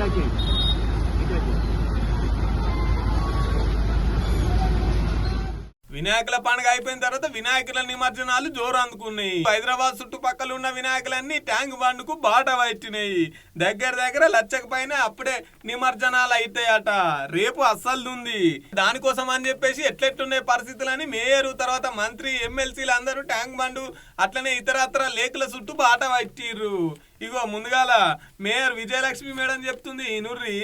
Fica aqui. Fica aqui. వినాయకుల పండుగ అయిపోయిన తర్వాత వినాయకుల నిమజ్జనాలు జోరు అందుకున్నాయి హైదరాబాద్ చుట్టుపక్కల ఉన్న వినాయకులన్నీ ట్యాంక్ బండ్కు బాట వచ్చినాయి దగ్గర దగ్గర లచ్చక పైన అప్పుడే నిమజ్జనాలు అయితాయట. రేపు అస్సలు ఉంది దానికోసం అని చెప్పేసి ఎట్లెట్లున్నాయి పరిస్థితులని మేయర్ తర్వాత మంత్రి ఎమ్మెల్సీలు అందరూ ట్యాంక్ బండ్ అట్లనే ఇతరత్ర లేకుల చుట్టూ బాట పట్టిర్రు. ఇగో ముందుగాల మేయర్ విజయలక్ష్మి మేడం చెప్తుంది ఈ నుర్రి.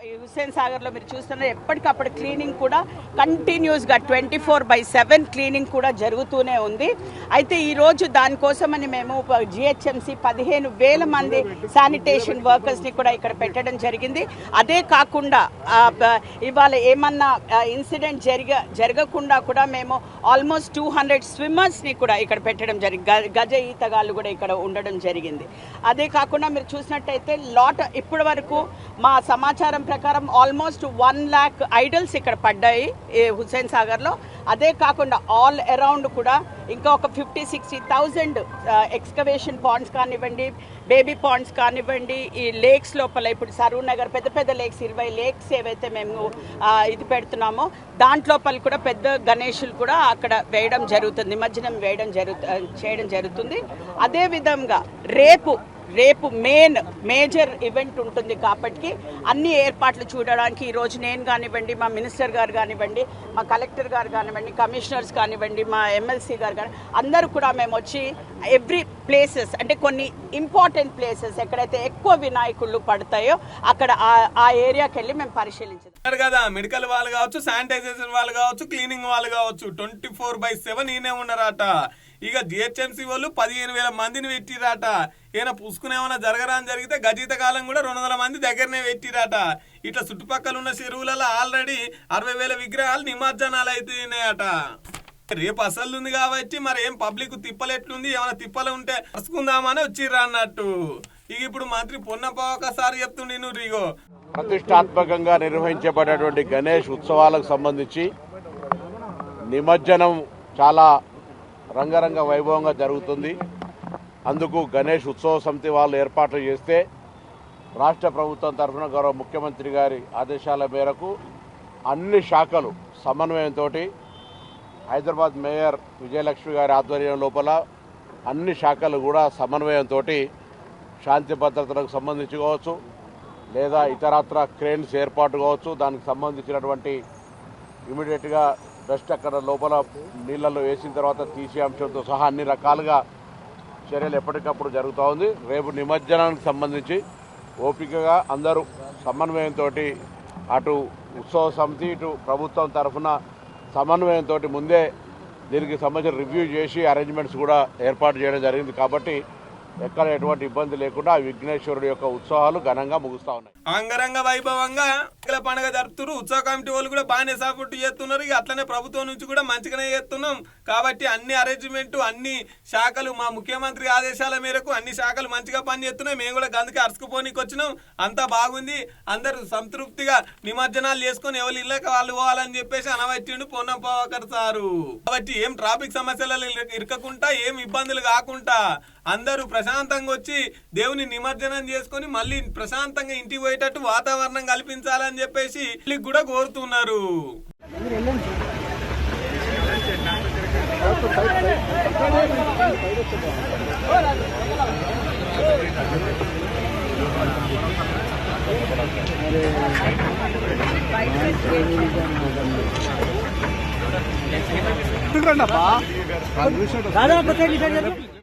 హుస్సేన్ సాగర్లో మీరు చూస్తున్నారు ఎప్పటికప్పుడు క్లీనింగ్ కూడా కంటిన్యూస్గా twenty four by seven cleaning కూడా జరుగుతూనే ఉంది. అయితే ఈ రోజు దానికోసమని మేము జిహెచ్ఎంసి పదిహేను వేల మంది శానిటేషన్ వర్కర్స్ని కూడా ఇక్కడ పెట్టడం జరిగింది. అదే కాకుండా ఇవాళ ఏమన్నా ఇన్సిడెంట్ జరిగ జరగకుండా కూడా మేము ఆల్మోస్ట్ టూ హండ్రెడ్ స్విమ్మర్స్ని కూడా ఇక్కడ పెట్టడం జరిగింది గజ ఈతగాళ్ళు కూడా ఇక్కడ ఉండడం జరిగింది. అదే కాకుండా మీరు చూసినట్టయితే లాట్ ఇప్పటి వరకు మా సమాచారం ప్రకారం ఆల్మోస్ట్ వన్ ల్యాక్ ఐడల్స్ ఇక్కడ పడ్డాయి హుస్సేన్ సాగర్లో. అదే కాకుండా ఆల్ అరౌండ్ కూడా ఇంకా ఒక fifty sixty thousand excavation ponds కానివ్వండి బేబీ పాండ్స్ కానివ్వండి ఈ లేక్స్ లోపల ఇప్పుడు సరూర్ నగర్ పెద్ద పెద్ద లేక్స్ ఇరవై లేక్స్ ఏవైతే మేము ఇది పెడుతున్నామో దాంట్లోపల కూడా పెద్ద గణేషులు కూడా అక్కడ వేయడం జరుగుతుంది నిమజ్జనం వేయడం జరుగు చేయడం జరుగుతుంది. అదే విధంగా రేపు రేపు మెయిన్ మేజర్ ఈవెంట్ ఉంటుంది కాబట్టి అన్ని ఏర్పాట్లు చూడడానికి ఈరోజు నేను కానివ్వండి మా మినిస్టర్ గారు కానివ్వండి మా కలెక్టర్ గారు కానివ్వండి కమిషనర్స్ కానివ్వండి మా ఎమ్మెల్సీ గారు కానీ అందరూ కూడా మేము వచ్చి ఎవ్రీ ప్లేసెస్ అంటే కొన్ని ఇంపార్టెంట్ ప్లేసెస్ ఎక్కడైతే ఎక్కువ వినాయకుళ్ళు పడతాయో అక్కడ ఆ- ఏరియాకి వెళ్ళి మేము పరిశీలించాం కదా మెడికల్ వాళ్ళు కావచ్చు శానిటైజేషన్ వాళ్ళు కావచ్చు క్లీనింగ్ వాళ్ళు కావచ్చు ట్వంటీ ఫోర్ బై సెవెన్ ఈయనే ఉన్నారట. ఇక జిహెచ్ఎంసీ వాళ్ళు పదిహేను వేల మందిని పెట్టిరాట ఈయన పుసుకునేమన్నా జరగరా అని జరిగితే గజీత కాలం కూడా రెండు వందల మంది దగ్గరనే పెట్టిరాట ఇట్లా చుట్టుపక్కల ఉన్న చెరువులలో ఆల్రెడీ అరవై వేల విగ్రహాలు నిమజ్జనాలు అవుతున్నాయట రేపు అసలు ఉంది కాబట్టి మరి ఏం పబ్లిక్ తిప్పలు ఎట్లుంది ఏమైనా తిప్పలు ఉంటే పసుకుందామని వచ్చిర్రా అన్నట్టు. ఇక ఇప్పుడు మంత్రి పొన్నప్ప ఒకసారి చెప్తుండే నువ్వు రిగో. ప్రతిష్టాత్మకంగా నిర్వహించబడేటువంటి గణేష్ ఉత్సవాలకు సంబంధించి నిమజ్జనం చాలా రంగరంగ వైభవంగా జరుగుతుంది. అందుకు గణేష్ ఉత్సవ సమితి వాళ్ళు ఏర్పాట్లు చేస్తే రాష్ట్ర ప్రభుత్వం తరఫున గౌరవ ముఖ్యమంత్రి గారి ఆదేశాల మేరకు అన్ని శాఖలు సమన్వయంతో హైదరాబాద్ మేయర్ విజయలక్ష్మి గారి ఆధ్వర్యం లోపల అన్ని శాఖలు కూడా సమన్వయంతో శాంతి భద్రతలకు సంబంధించి కావచ్చు లేదా ఇతరత్ర క్రేన్స్ ఏర్పాటు కావచ్చు దానికి సంబంధించినటువంటి ఇమీడియట్గా డస్ట్ అక్కడ లోపల నీళ్ళల్లో వేసిన తర్వాత తీసే అంశంతో సహా అన్ని రకాలుగా చర్యలు ఎప్పటికప్పుడు జరుగుతూ ఉంది. రేపు నిమజ్జనానికి సంబంధించి ఓపికగా అందరూ సమన్వయంతో అటు ఉత్సవ సమితి ఇటు ప్రభుత్వం తరఫున సమన్వయంతో ముందే దీనికి సంబంధించిన రివ్యూ చేసి అరేంజ్మెంట్స్ కూడా ఏర్పాటు చేయడం జరిగింది. కాబట్టి ఎక్కడ ఎటువంటి ఇబ్బంది లేకుండా విఘ్నేశ్వరుడు విఘ్నేశ్వరుడి యొక్క ఉత్సవాలు ఘనంగా ముగుస్తూ ఉన్నాయి. అంగరంగ వైభవంగా ఎన్నికల పండుగ జరుపుతున్నారు ఉత్సవ కమిటీ వాళ్ళు కూడా బాగానే సపోర్ట్ చేస్తున్నారు. ఇక అట్లనే ప్రభుత్వం నుంచి కూడా మంచిగానే చేస్తున్నాం. కాబట్టి అన్ని అరేంజ్మెంట్ అన్ని శాఖలు మా ముఖ్యమంత్రి ఆదేశాల మేరకు అన్ని శాఖలు మంచిగా పనిచేస్తున్నాయి. మేము కూడా గందుకే అరుచుకుపోనీకి వచ్చినాం. అంతా బాగుంది. అందరూ సంతృప్తిగా నిమజ్జనాలు చేసుకొని ఎవరు ఇళ్ళకి వాళ్ళు పోవాలని చెప్పేసి అనవట్టిండు పొన్నం పవాకర్ సారు. కాబట్టి ఏం ట్రాఫిక్ సమస్యలు ఇరకకుండా ఏం ఇబ్బందులు కాకుండా అందరూ ప్రశాంతంగా వచ్చి దేవుని నిమజ్జనం చేసుకొని మళ్ళీ ప్రశాంతంగా ఇంటికి పోయేటట్టు వాతావరణం కల్పించాలని చెప్పేసి కూడా కోరుతున్నారు. దాదాపు